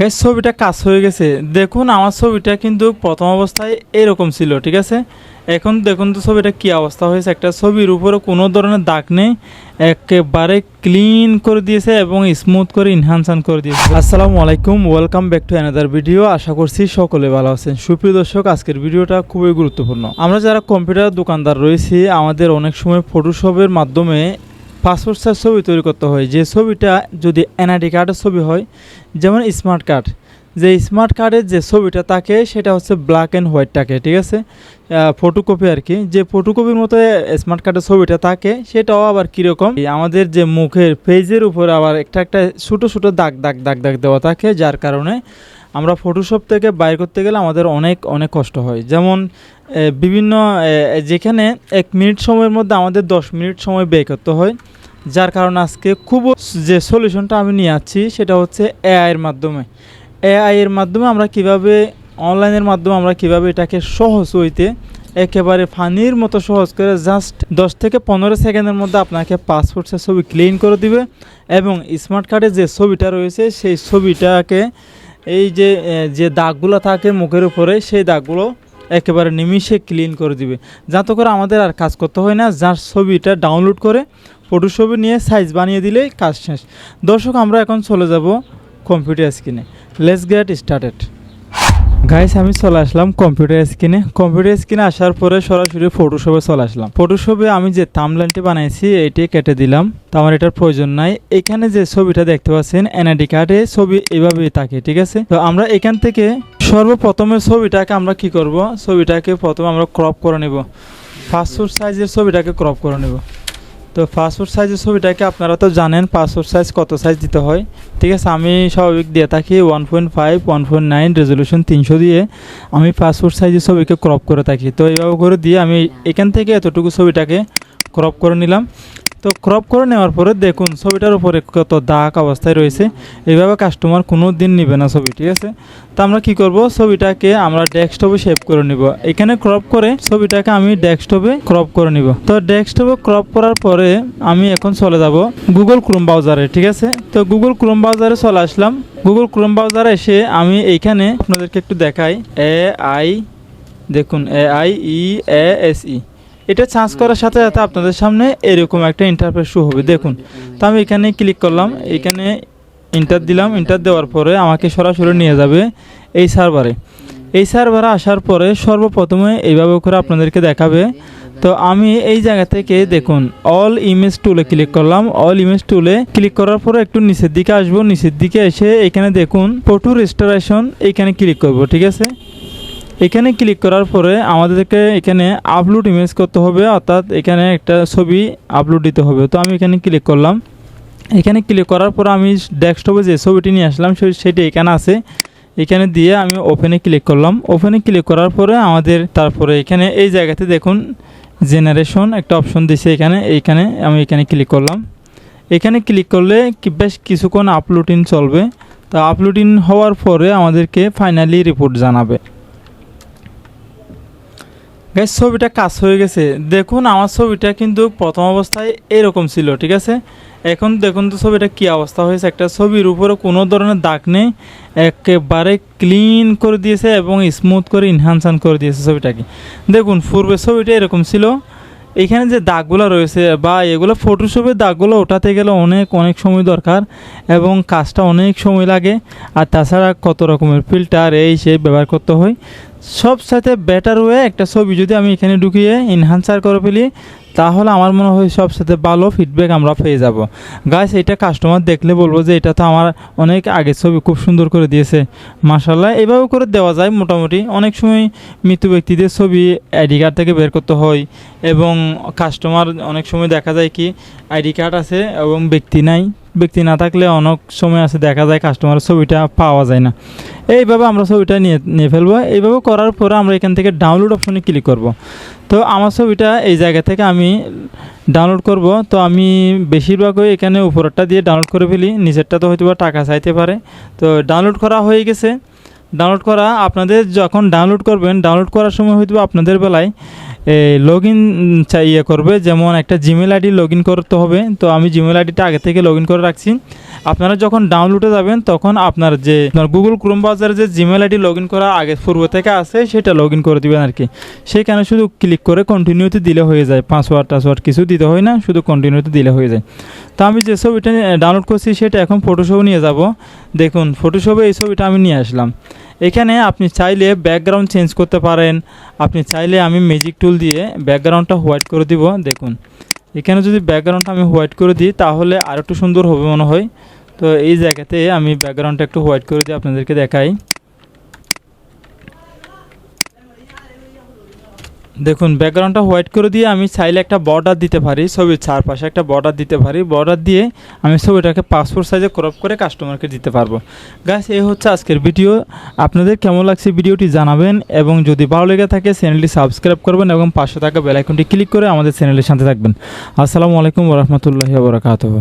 Guys ছবিটা কাজ হয়ে গেছে। দেখুন, আমার ছবিটা কিন্তু প্রথম অবস্থায় এরকম ছিল, ঠিক আছে? এখন দেখুন তো ছবিটা কি অবস্থা হয়েছে। একটা ছবির উপরে কোনো ধরনের দাগ নেই। একেবারে ক্লিন করে দিয়েছে এবং স্মুথ করে ইনহানসান করে দিয়েছে। আসসালামু আলাইকুম welcome back to another video আশা করছি সকলে ভালো আছেন। সুপ্রিয় দর্শক, আজকের ভিডিওটা খুবই গুরুত্বপূর্ণ। আমরা যারা কম্পিউটার দোকানদার রয়েছি, আমাদের অনেক সময় ফটোশপের মাধ্যমে পাসপোর্ট সাইজ ছবি তৈরি করতে হয়। যে ছবিটা যদি এনআইডি কার্ডের ছবি হয়, যেমন স্মার্ট কার্ড। যে স্মার্ট কার্ডের যে ছবিটা থাকে, সেটা হচ্ছে ব্ল্যাক অ্যান্ড হোয়াইট থাকে, ঠিক আছে? ফটোকপি আর কি। যে ফটোকপির মতো স্মার্ট কার্ডের ছবিটা থাকে, সেটাও আবার কীরকম? আমাদের যে মুখের পেজের উপর আবার একটা একটা ছোটো ছোটো দাগ দাগ দাগ দাগ দেওয়া থাকে, যার কারণে আমরা ফটোশপ থেকে বাইর করতে গেলে আমাদের অনেক অনেক কষ্ট হয়। যেমন বিভিন্ন যেখানে এক মিনিট সময়ের মধ্যে আমাদের দশ মিনিট সময় ব্যয় করতে হয়। যার কারণে আজকে খুব যে সলিউশনটা আমি নিয়ে আসছি, সেটা হচ্ছে এআই এর মাধ্যমে। এআই এর মাধ্যমে আমরা কীভাবে অনলাইনের মাধ্যমে আমরা কীভাবে এটাকে সহজ হইতে একেবারে ফানির মতো সহজ করে জাস্ট দশ থেকে পনেরো সেকেন্ডের মধ্যে আপনাকে পাসপোর্ট সাইজ ছবি ক্লিন করে দিবে এবং স্মার্ট কার্ডে যে ছবিটা রয়েছে, সেই ছবিটাকে এই যে যে দাগগুলো থাকে মুখের উপরে, সেই দাগগুলো একেবারে নিমিষে ক্লিন করে দিবে। যাতে করে আমাদের আর কাজ করতে হয় না, যার ছবিটা ডাউনলোড করে ফটোশপে নিয়ে সাইজ বানিয়ে দিলেই কাজ শেষ। দর্শক, আমরা এখন চলে যাব কম্পিউটার স্ক্রিনে লেটস গেট স্টার্টেড গাইস আমি চলে আসলাম কম্পিউটার স্ক্রিনে কম্পিউটার স্ক্রিনে আসার পরে সরাসরি ফটোশপে চলে আসলাম। ফটোশপে আমি যে থামলাইনটি বানাইছি, এটি কেটে দিলাম। তো আমার এটার প্রয়োজন নাই। এখানে যে ছবিটা দেখতে পাচ্ছেন, এনআইডি কার্ডে ছবি এভাবেই থাকে, ঠিক আছে? তো আমরা এখান থেকে সর্বপ্রথমে ছবিটাকে আমরা কি করব? ছবিটাকে প্রথমে আমরা ক্রপ করে নেব। পাসপোর্ট সাইজের ছবিটাকে ক্রপ করে নেব। তো পাসপোর্ট সাইজের ছবিটাকে আপনারা তো জানেন, পাসপোর্ট সাইজ কত সাইজ দিতে হয়। ঠিক আছে, আমি স্বাভাবিক দিয়ে থাকি one point five one point nine resolution তিনশো দিয়ে আমি পাসপোর্ট সাইজের ছবিকে ক্রপ করে থাকি। তো এইভাবে করে দিয়ে আমি এখান থেকে এতটুকু ছবিটাকে ক্রপ করে নিলাম। তো ক্রপ করে নেওয়ার পরে দেখুন, ছবিটার উপরে কত দাগ অবস্থায় রয়েছে। এইভাবে কাস্টমার কোনো দিন নেবে না ছবি, ঠিক আছে? তো আমরা কি করব? ছবিটাকে আমরা ডেস্কটপে সেভ করে নিব। এখানে ক্রপ করে ছবিটাকে আমি ডেস্কটপে ক্রপ করে নিব। তো ডেস্কটপে ক্রপ করার পরে আমি এখন চলে যাব গুগল ক্রোম ব্রাউজারে ঠিক আছে? তো গুগল ক্রোম ব্রাউজারে চলে আসলাম। গুগল ক্রোম ব্রাউজারে এসে আমি এইখানে আপনাদেরকে একটু দেখাই। এ আই দেখুন A I E S E এটা চার্জ করার সাথে সাথে আপনাদের সামনে এরকম একটা ইন্টারফেস শো হবে। দেখুন, তো আমি এখানে ক্লিক করলাম, এখানে ইন্টার দিলাম। ইন্টার দেওয়ার পরে আমাকে সরাসরি নিয়ে যাবে এই সার্ভারে এই সার্ভারে আসার পরে সর্বপ্রথমে এইভাবে করে আপনাদেরকে দেখাবে। তো আমি এই জায়গা থেকে দেখুন অল ইমেজ টুলে ক্লিক করলাম। অল ইমেজ টুলে ক্লিক করার পরে একটু নিচের দিকে আসব। নিচের দিকে এসে এখানে দেখুন ফটো রেস্টোরেশন এখানে ক্লিক করব, ঠিক আছে? এখানে ক্লিক করার পরে আমাদেরকে এখানে আপলোড ইমেজ করতে হবে, অর্থাৎ এখানে একটা ছবি আপলোড দিতে হবে। তো আমি এখানে ক্লিক করলাম। এখানে ক্লিক করার পর আমি ডেস্কটপে যে ছবিটি নিয়ে আসলাম সেটি এখানে আছে। এখানে দিয়ে আমি ওপেনে ক্লিক করলাম। ওপেনে ক্লিক করার পরে আমাদের তারপরে এখানে এই জায়গাতে দেখুন জেনারেশন একটা অপশন দিছে এখানে। এইখানে আমি এখানে ক্লিক করলাম। এখানে ক্লিক করলে বেশ কিছুক্ষণ আপলোডিং চলবে। তা আপলোডিং হওয়ার পরে আমাদেরকে ফাইনালি রিপোর্ট জানাবে। গাইস ছবিটা কাজ হয়ে গেছে। দেখুন, আমার ছবিটা কিন্তু প্রথম অবস্থায় এরকম ছিল, ঠিক আছে? এখন দেখুন তো ছবিটা কি অবস্থা হয়েছে। একটা ছবির উপরে কোনো ধরনের দাগ নেই, একেবারে ক্লিন করে দিয়েছে এবং স্মুথ করে ইনহানসান করে দিয়েছে ছবিটাকে। দেখুন পূর্বের ছবিটা এরকম ছিল। এখানে যে দাগগুলো রয়েছে বা এগুলো ফটোশপের দাগগুলো ওঠাতে গেলে অনেক অনেক সময় দরকার এবং কাজটা অনেক সময় লাগে। আর তাছাড়া কত রকমের ফিল্টার এই সেই ব্যবহার করতে হয়। সব সাথে বেটার ওয়ে একটা ছবি যদি আমি এখানে ঢুকিয়ে ইনহান্সার করে ফেলি, তাহলে আমার মনে হয় সব সাথে ভালো ফিডব্যাক আমরা পেয়ে যাব। গাছ এটা কাস্টমার দেখলে বলব যে এটা তো আমার অনেক আগের ছবি, খুব সুন্দর করে দিয়েছে। মাসাল্লাহ এইভাবে করে দেওয়া যায় মোটামুটি। অনেক সময় মৃত ব্যক্তিদের ছবি আইডি কার্ড থেকে বের করতে হয় এবং কাস্টমার অনেক সময় দেখা যায় কি আইডি কার্ড আছে এবং ব্যক্তি নাই। ব্যক্তি না থাকলে অনেক সময় আছে, দেখা যায় কাস্টমারের ছবিটা পাওয়া যায় না। এইভাবে আমরা ছবিটা নিয়ে নিয়ে ফেলব। এইভাবে করার পরে আমরা এখান থেকে ডাউনলোড অপশনে ক্লিক করব। তো আমার ছবিটা এই জায়গা থেকে আমি ডাউনলোড করব। তো আমি বেশিরভাগই এখানে উপরেরটা দিয়ে ডাউনলোড করে ফেলি নিজেরটা তো হয়তো টাকা চাইতে পারে। তো ডাউনলোড করা হয়ে গেছে। ডাউনলোড করা, আপনাদের যখন ডাউনলোড করবেন ডাউনলোড করার সময় হয়তো আপনাদের বেলায় লগ ইন ইয়ে করবে, যেমন একটা জিমেল আইডি লগ ইন করতে হবে। তো আমি জিমেল আইডিটা আগে থেকে লগ ইন করে রাখছি। আপনারা যখন ডাউনলোডে যাবেন, তখন আপনার যে গুগল ক্রোম ব্রাউজারে যে জিমেল আইডি লগ ইন করা আগে, পূর্ব থেকে আছে, সেটা লগ ইন করে দিবেন আর কি সেখানে শুধু ক্লিক করে কন্টিনিউতে দিলে হয়ে যায়। পাসওয়ার্ড টাসওয়ার্ড কিছু দিতে হয় না, শুধু কন্টিনিউতে দিলে হয়ে যায়। তো আমি যে ছবিটা ডাউনলোড করছি সেটা এখন ফটোশপে নিয়ে যাব। দেখুন ফটোশপে এই ছবিটা আমি নিয়ে আসলাম। এখানে আপনি চাইলে ব্যাকগ্রাউন্ড চেঞ্জ করতে পারেন। আপনি চাইলে আমি ম্যাজিক টুল দিয়ে ব্যাকগ্রাউন্ডটা হোয়াইট করে দিব, দেখুন। এখানে যদি ব্যাকগ্রাউন্ডটা আমি হোয়াইট করে দিই, তাহলে আর একটু সুন্দর হবে মনে হয়। তো এই জায়গাতে আমি ব্যাকগ্রাউন্ডটা একটু হোয়াইট করে দিই আপনাদেরকে দেখাই। দেখুন ব্যাকগ্রাউন্ডটা হোয়াইট করে দিয়ে আমি চাইলে একটা বর্ডার দিতে পারি, ছবির চারপাশে একটা বর্ডার দিতে পারি। বর্ডার দিয়ে আমি ছবিটাকে পাসপোর্ট সাইজে ক্রপ করে কাস্টমারকে দিতে পারব। গাছ এই হচ্ছে আজকের ভিডিও আপনাদের কেমন লাগছে ভিডিওটি জানাবেন এবং যদি ভালো লেগে থাকে চ্যানেলটি সাবস্ক্রাইব করবেন এবং পাশে থাকা বেলাইকনটি ক্লিক করে আমাদের চ্যানেলের সাথে থাকবেন। আসসালামু আলাইকুম রহমতুল্লাহি বরকাতহ।